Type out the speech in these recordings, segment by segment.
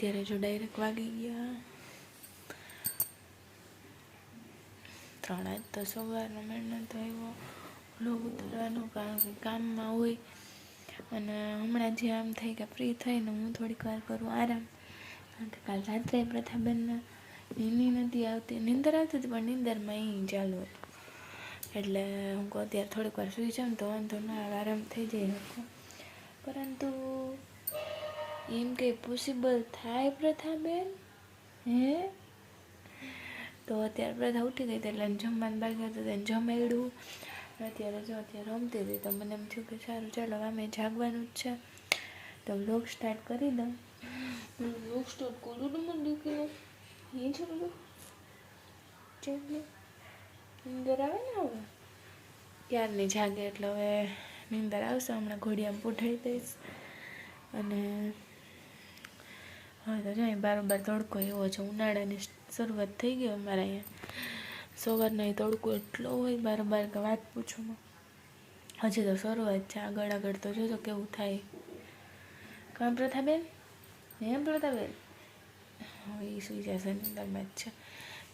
અત્યારે જો ડાયરેક્ટ વાગી ગયા. ત્રણ આજ તો સવારનો મેળ તો આવ્યો. લોગ ઉતરવાનો કારણ કે કામમાં હોય. અને હમણાં જે આમ થઈ કે ફ્રી થઈને હું થોડીક વાર કરું આરામ. કારણ કે કાલ રાત્રે પ્રથાબેનને નીંદી નથી આવતી. નીંદર આવતી હતી, પણ નીંદરમાં એ ચાલુ હતું. એટલે હું અત્યારે થોડીક વાર સુઈ જાઉં તો વાંધો ના આરામ થઈ જાય. પરંતુ એમ કે પોસિબલ થાય પ્રથાબેન? હે? તો અત્યારે પ્રથા ઉઠી ગઈ એટલે જમવાનું બાકી હતું તેને જમેડ્યું અત્યારે જો અત્યારે રમતી હતી તો મને એમ થયું કે સારું ચાલો આમે જાગવાનું જ છે. તો બ્લોગ સ્ટાર્ટ કરી દઉં. બ્લોગ સ્ટાર્ટ કરું તો મને દીકરી એ છે બધું? ચાલે નીંદર આવે ને હવે? ક્યારની જાગે? એટલે હવે નીંદર આવશે. હમણાં ઘોડિયામાં પૂઠાઈ દઈશ. અને હવે તો જાય બારોબાર તડકો એવો છે, ઉનાળાની શરૂઆત થઈ ગઈ અમારા અહીંયા. સવારનો એ તડકો એટલો હોય, બારોબાર કે વાત પૂછોમાં હજી તો શરૂઆત છે, આગળ આગળ તો જોજો કેવું થાય. કાં પ્રથાબેન? એમ પ્રથાબેન? એ સુઈ જશે નીંદરમાં જ છે.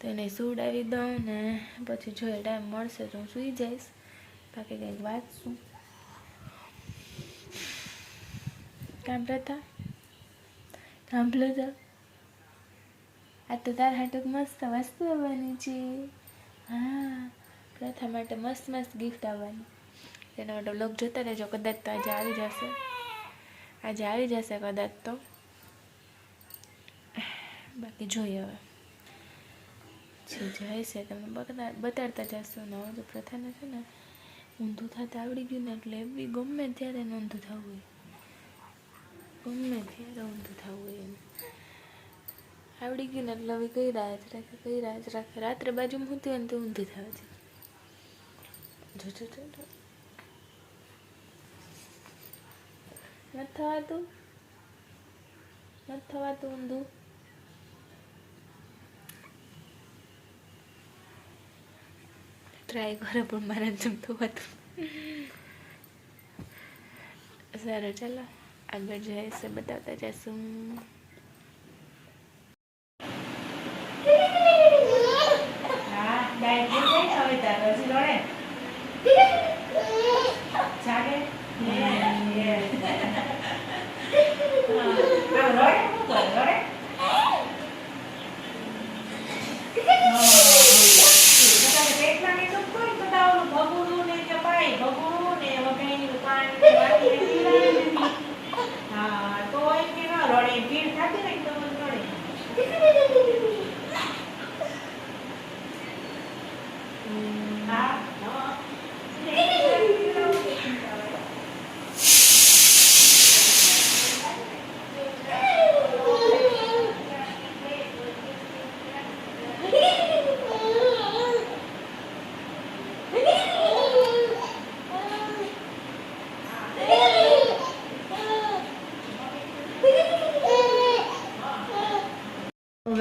તો એને સુવડાવી દઉં ને પછી જો એ ટાઈમ મળશે તો હું સુઈ જઈશ. બાકી કંઈક વાંચશું. કામ પ્રથા? સાંભળો તો. આ તો તાર હાટુક મસ્ત વસ્તુ આવવાની છે. હા, પ્રથા માટે મસ્ત મસ્ત ગિફ્ટ આવવાની. તેના માટે બ્લોગ જોતા રહેજો, કદાચ તો આજે આવી જશે. આજે આવી જશે કદાચ તો. બાકી જોઈએ હવે. જે જાય છે તમે બતા બતાડતા જશો ને હવે પ્રથાને છે ને, ઊંધું થતાં આવડી ગયું ને, એટલે એવી ગમે ત્યારે નોંધું થવું હોય. ગમે ત્યારે ઊંધું થવું એને આવડી ગયું ને એટલે હવે કઈ રાત રાખે કઈ રાત રાખે. રાત્રે બાજુમાં હું હોય ને તો ઊંધું થાય છે. જો જો જો. નથી થવાતું? નથી થવાતું ઊંધું? ટ્રાય કરે પણ મારે જેમ થવાતું. સારું, ચાલો. આગળ જાય છે બતાવતા જશું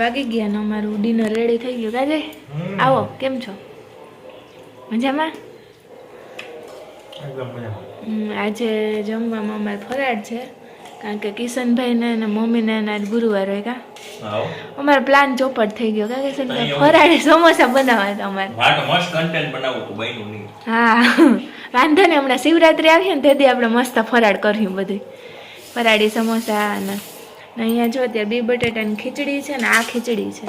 વાગી ગયા ને અમારું ડિનર રેડી થઈ ગયું. કાજે આવો કેમ છો? મજામાં? આજે જમવામાં અમારે ફરાળ છે. કારણ કે કિશનભાઈને અને મમ્મીને ને આજ ગુરુવાર હોય કા? અમારો પ્લાન ચોપટ થઈ ગયો. કા કિશનભાઈ અહીં ફરાળે સમોસા બનાવવા હતા અમારે. હા વાંધો ને હમણાં શિવરાત્રી આવી ને તેથી આપણે મસ્ત ફરાળ કર્યું બધું ફરાળી સમોસા અને ને અહીંયા જો ત્યાં બી બટેટાની ખીચડી છે ને આ ખીચડી છે.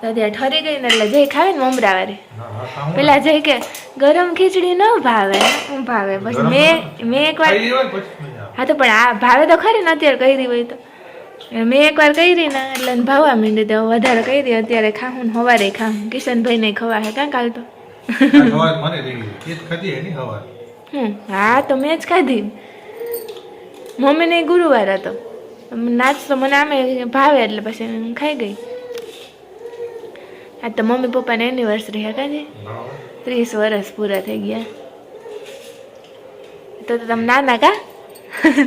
તો ત્યાં ઠરી ગઈ ને એટલે જઈ ખાવે ને મમરાવાળી પેલા જઈ કે ગરમ ખીચડી ન ભાવે. હું ભાવે. પછી મેં મેં એકવાર હા તો પણ આ ભાવે તો ખરી ને અત્યારે કરી હોય તો. મેં એકવાર કરી ને એટલે ભાવવા માંડી તો વધારે કરી અત્યારે ખાવું ને હવારે ખાવું કિશનભાઈ ને ખવા હે કાં કાલ તો. હા તો મેં જ ખાધી. મમ્મીને ગુરુવાર હતો. નાસ્તો મને આમે ભાવે એટલે પછી ખાઈ ગઈ. આ તો મમ્મી પપ્પાને એનિવર્સરી હતા ને ત્રીસ વર્ષ પૂરા થઈ ગયા. તો તો તમે નાના કા?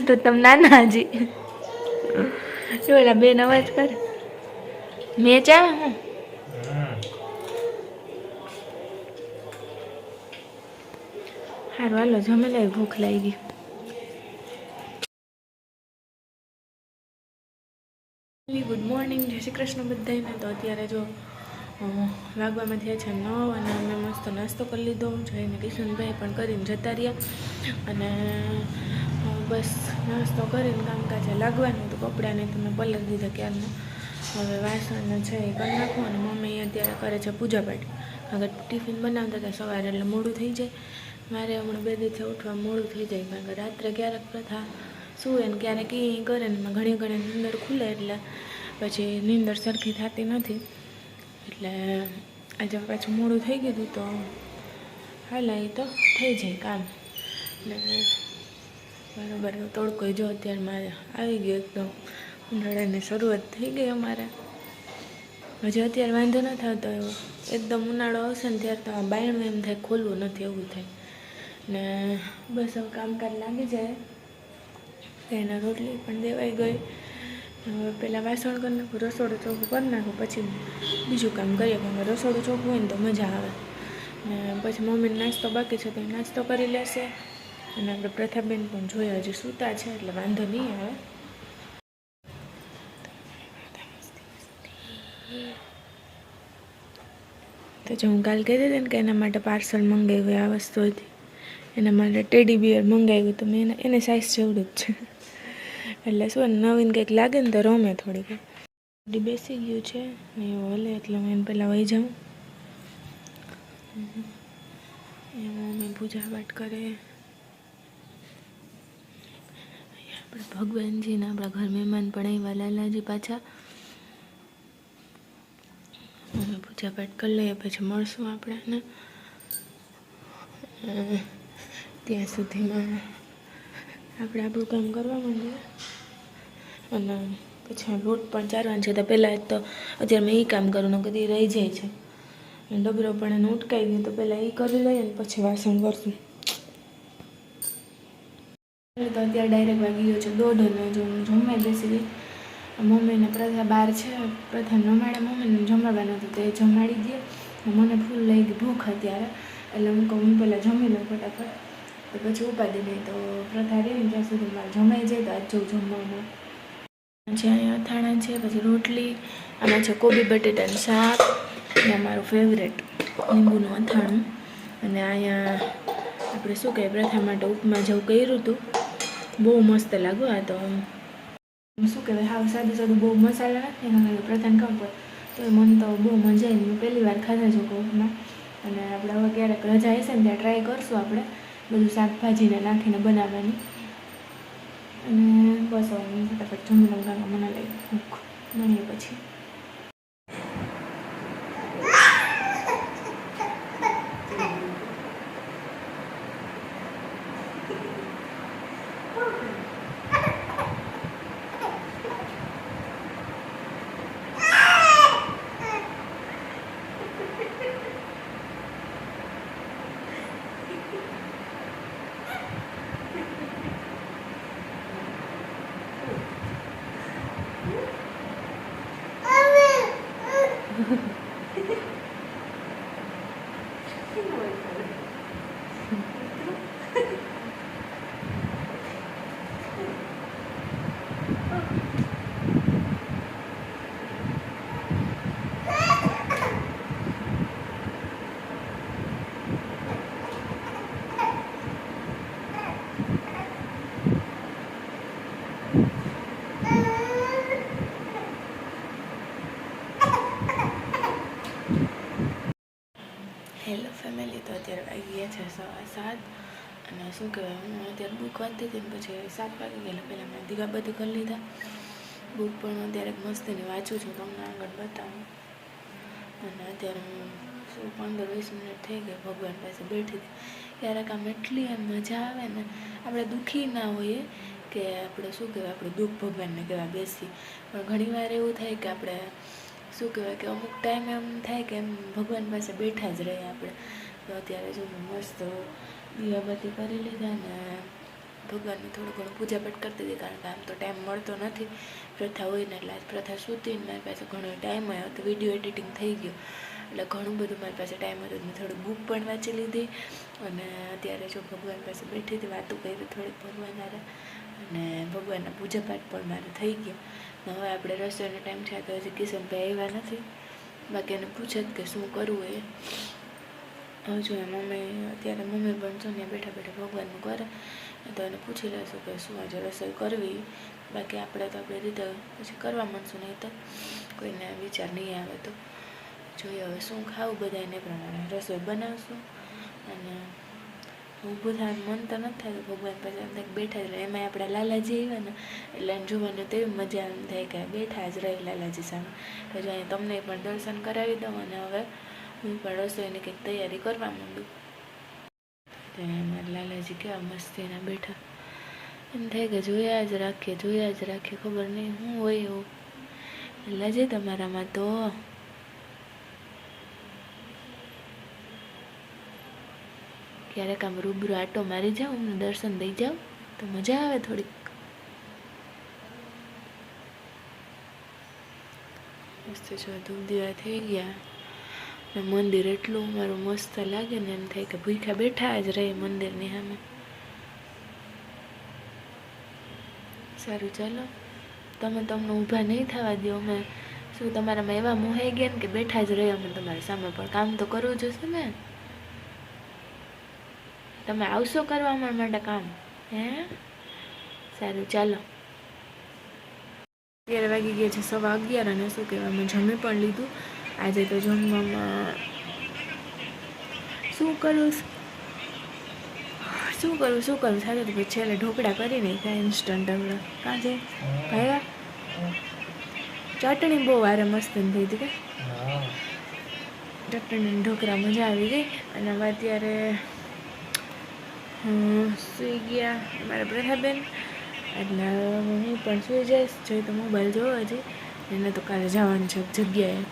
તો તમે નાના હજી. જો ઓલા બેન અવાજ કરે. મેચ આવે હું? સારું હાલો, જમી ભૂખ લાગી. ગઈ કૃષ્ણ બધાને તો અત્યારે જો લાગવામાં થયા છે નવ અને અમે મસ્ત નાસ્તો કરી લીધો. જઈને કિશનભાઈ પણ કરીને જતા રહ્યા. અને બસ નાસ્તો કરીને કામકાજે લાગવાનું હતું કપડાને તમે પલર દીધા ક્યારનું. હવે વાસણ છે એ કરી નાખો અને મમ્મી અત્યારે કરે છે પૂજાપાઠ કારણ કે ટિફિન બનાવતા હતા સવારે, એટલે મોડું થઈ જાય. મારે હમણાં બે દિવસે ઉઠવા મોડું થઈ જાય, કારણ કે રાત્રે ક્યારેક પ્રથા સૂવે ને ક્યારેક એ કરે ને ઘણી ઘણી અંદર ખુલે એટલે પછી નીંદર સરખી થતી નથી. એટલે આજે પાછું મોડું થઈ ગયું તો હાલા એ તો થઈ જાય કામ. એટલે બરાબર તડકો જો અત્યારે મારે આવી ગયો એકદમ. ઉનાળાની શરૂઆત થઈ ગઈ અમારે. હજી અત્યારે વાંધો ન થતો એવો. એકદમ ઉનાળો આવશે ને ત્યારે તો આ બાયણું એમ થાય, ખોલવું નથી એવું થાય. ને બસ હવે કામકાજ લાગી જાય. એને રોટલી પણ દેવાઈ ગઈ. હવે પહેલાં વાસણ કરી રસોડું ચોખ્ખું કરી નાખું, પછી બીજું કામ કરીએ કારણ કે રસોડું ચોખ્ખું હોય ને તો મજા આવે. ને પછી મમ્મીને નાસ્તો બાકી છે, તો એ નાસ્તો કરી લેશે. અને આપણે પ્રથાબેન પણ જોઈએ હજી સૂતા છે, એટલે વાંધો નહીં આવે. તો જો હું કાલ કહી દીધી ને કે એના માટે પાર્સલ મંગાવ્યું આ વસ્તુ હતી. એના માટે ટેડી બિયર મંગાવ્યું તો મેં એને એને સાઇઝ જેવડું જ છે. એટલે શું, નવીન કંઈક લાગે ને તો રમે થોડીક. ટેડી બેસી ગયું છે, ને એવું હલે, એટલે હું એને પહેલાં વહી જાઉં. મમ્મી પૂજા પાઠ કરે. આપણે ભગવાનજીના, આપણા ઘર મહેમાન પણ આવ્યા, લાલાજી પાછા. મમ્મી પૂજા પાઠ કરી લઈએ, પછી મળશું આપણે ત્યાં સુધીમાં આપણે આપણું કામ કરવા માંડીએ અને પછી લોટ પણ ચારવાનો છે, તો પહેલાં તો અત્યારે મેં એ કામ કરવાનું કદી રહી જાય છે. અને ડબરો પણ એને ઉટકાવી દઈએ તો પહેલાં એ કરી લઈએ ને પછી વાસણ કરશું તો અત્યારે ડાયરેક્ટ વાગી ગયો છે, દોઢ અને જો હું જમવા બેસી ગઈ. મમ્મીને પ્રથા બહાર છે, પ્રથા રમાડે મમ્મીને જમાડવાનું હતું, તો જમાડી દે. મને ફૂલ લઈ ગઈ ભૂખ અત્યારે. એટલે હું કહું, હું પહેલાં જમી લઉં ફટાફટ. તો પછી ઉપાડી નહીં તો પ્રથા રહી ત્યાં સુધી મારે જમાઈ જાય, તો આજ જમવામાં. છે અહીંયા અથાણા છે, પછી રોટલી, આમાં છે કોબી બટેટાનું શાક એ અમારું ફેવરેટ લીંબુનું અથાણું. અને અહીંયા આપણે શું કહીએ, પ્રથા માટે ઉપમા જેવું કર્યું હતું. બહુ મસ્ત લાગ્યું આ તો. શું કહેવાય, હાવ સાદું સાદું બહુ મસાલા નથી, એના પ્રથાને કામ પડે. તો મને તો બહુ મજા આવી, મેં પહેલી વાર ખાધા છું ઉપમા. અને આપણે હવે ક્યારેક રજા હશે ને ત્યાં ટ્રાય કરશું આપણે. બધું શાકભાજીને નાખીને બનાવવાની. અને બસ હવે એની સાથે લઉં મને લઈ મૂક મળીએ પછી. હેલો ફેમિલી તો અત્યારે વાગી ગયા છે સવા સાત. અને શું કહેવાય, હું અત્યારે બુક વાંચતી હતી પછી સાત વાગી ગયેલો પહેલાં મેં દીવા બધું કરી લીધા. બુક પણ અત્યારે મસ્તીની વાંચું છું તમને આગળ બતાવું. અને અત્યારે હું શું, પંદર વીસ મિનિટ થઈ ગઈ ભગવાન પાસે બેઠી હતી. ક્યારેક આમ એટલી એમ મજા આવે ને, આપણે દુઃખી ના હોઈએ કે આપણે શું કહેવાય, આપણે દુઃખ ભગવાનને કહેવા બેસી પણ ઘણીવાર એવું થાય કે આપણે શું કહેવાય કે અમુક ટાઈમ એમ થાય કે એમ ભગવાન પાસે બેઠા જ રહીએ આપણે. તો અત્યારે જો મસ્ત દીવાબત્તી કરી લીધા ને ભગવાનની થોડું ઘણું પૂજાપાઠ કરતી હતી કારણ કે આમ તો ટાઈમ મળતો નથી. પ્રથા હોય ને એટલે આજ પ્રથા સૂતી મારી પાસે ઘણો ટાઈમ આવ્યો તો વીડિયો એડિટિંગ થઈ ગયું. એટલે ઘણું બધું મારી પાસે ટાઈમ હતો. મેં થોડું બુક પણ વાંચી લીધી અને અત્યારે જો ભગવાન પાસે બેઠી હતી, વાતો કરી થોડીક ભગવાન હારે અને ભગવાનના પૂજાપાઠ પણ મારે થઈ ગયો. હવે આપણે રસોઈનો ટાઈમ છે તો હજી કિશનભાઈ આવ્યા નથી. બાકી એને પૂછે કે શું કરવું એ. હવે જો મમ્મી અત્યારે મમ્મી પણ છો ને બેઠા બેઠા ભગવાનનું કરે. તો એને પૂછી લેશું કે શું આજે રસોઈ કરવી. બાકી આપણે તો આપણી રીતે પછી કરવા માંડશું નહીં તો કોઈને વિચાર નહીં આવે તો. જોઈએ, હવે શું ખાવું બધા એને પ્રમાણે. રસોઈ બનાવશું અને ઊભું થાય મન તો નથી થતું. ભગવાન પાછા એમ બેઠા જ રહે. એમાં આપણા લાલાજી આવ્યા ને, એટલે એને તેવી મજા એમ થાય કે બેઠા જ રહી લાલાજી સામે. તો જો અહીંયા તમને પણ દર્શન કરાવી દઉં અને હવે હું પણ રસોઈની કંઈક તૈયારી કરવા માંડું. તો એમાં લાલાજી કેવા મસ્તીના બેઠા. એમ થાય કે જોયા જ રાખીએ, જોયા જ રાખીએ. ખબર નહીં શું હોય એવું. લાલાજી તમારામાં તો ક્યારેક આમ રૂબરૂ આટો મારી જાઉં અમને દર્શન દઈ જાઉં, તો મજા આવે થોડીક. મસ્ત જો ધૂપ દીવા થઈ ગયા. ને મંદિર એટલું મારું મસ્ત લાગે ને એમ થાય કે ભૂખ્યા બેઠા જ રહે મંદિરની સામે. સારું ચાલો. તમે તમને ઊભા નહીં થવા દો. અમે શું તમારામાં એવા મોહાઈ ગયા ને કે બેઠા જ રહે અમે તમારી સામે પણ કામ તો કરવું જોશે ને. તમે આવશો કરવા માટે કામ? હે? સારું ચાલો. અગિયાર વાગી ગયા છે સવા અગિયાર અને શું કહેવાય મેં જમી પણ લીધું. આજે તો જમવામાં શું કરું? શું કરું શું કરું? સાથે તો પછી છેલ્લે ઢોકળા કરી ત્યાં ઇન્સ્ટન્ટ હમણાં કાં છે ભાઈ ચટણી બહુ વારે મસ્ત થઈ હતી કે? ચટણી ઢોકળા મજા આવી ગઈ. અને હવે અત્યારે સૂઈ ગયા, મારા પ્રથાબેન એટલે હું પણ સૂઈ જઈશ. જોઈ તો મોબાઈલ જોવો હજી. એને તો કાલે જવાનું છે જગ્યાએ.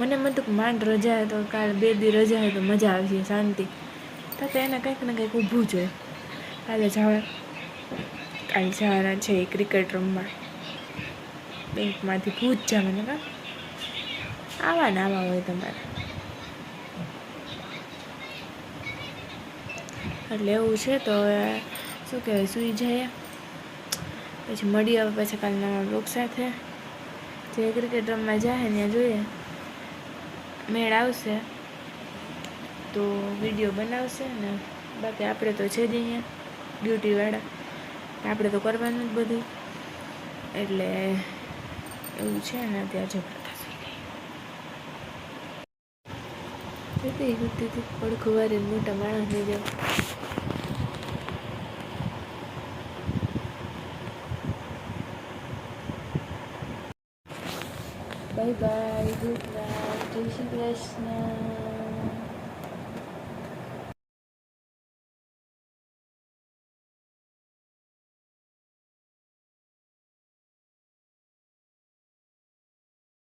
મને એમ તો માંડ રજા હોય તો કાલે બે દી રજા હોય તો મજા આવશે શાંતિ. તો એને કંઈક ને કંઈક ઊભું જોઈએ કાલે જવા, કાલે જવાના છે ક્રિકેટ રમવા. બેંકમાંથી ભૂત મને કા? આવા આવવા આવા હોય તમારે. એટલે એવું છે, તો શું કહેવાય, સૂઈ જાય પછી મળી આવે પછી કાલના લોક સાથે. જે ક્રિકેટ રમવા જાય ત્યાં જોઈએ. મેળ આવશે. તો વીડિયો બનાવશે ને બાકી આપણે તો છે જ અહીંયા ડ્યુટીવાળા આપણે તો કરવાનું જ બધું. એટલે એવું છે ને ત્યાં જબરદસ્ત પડખું વારીને મોટા માણસને જેમ બાય બાય ગુડ નાઇટ જય શ્રી કૃષ્ણ.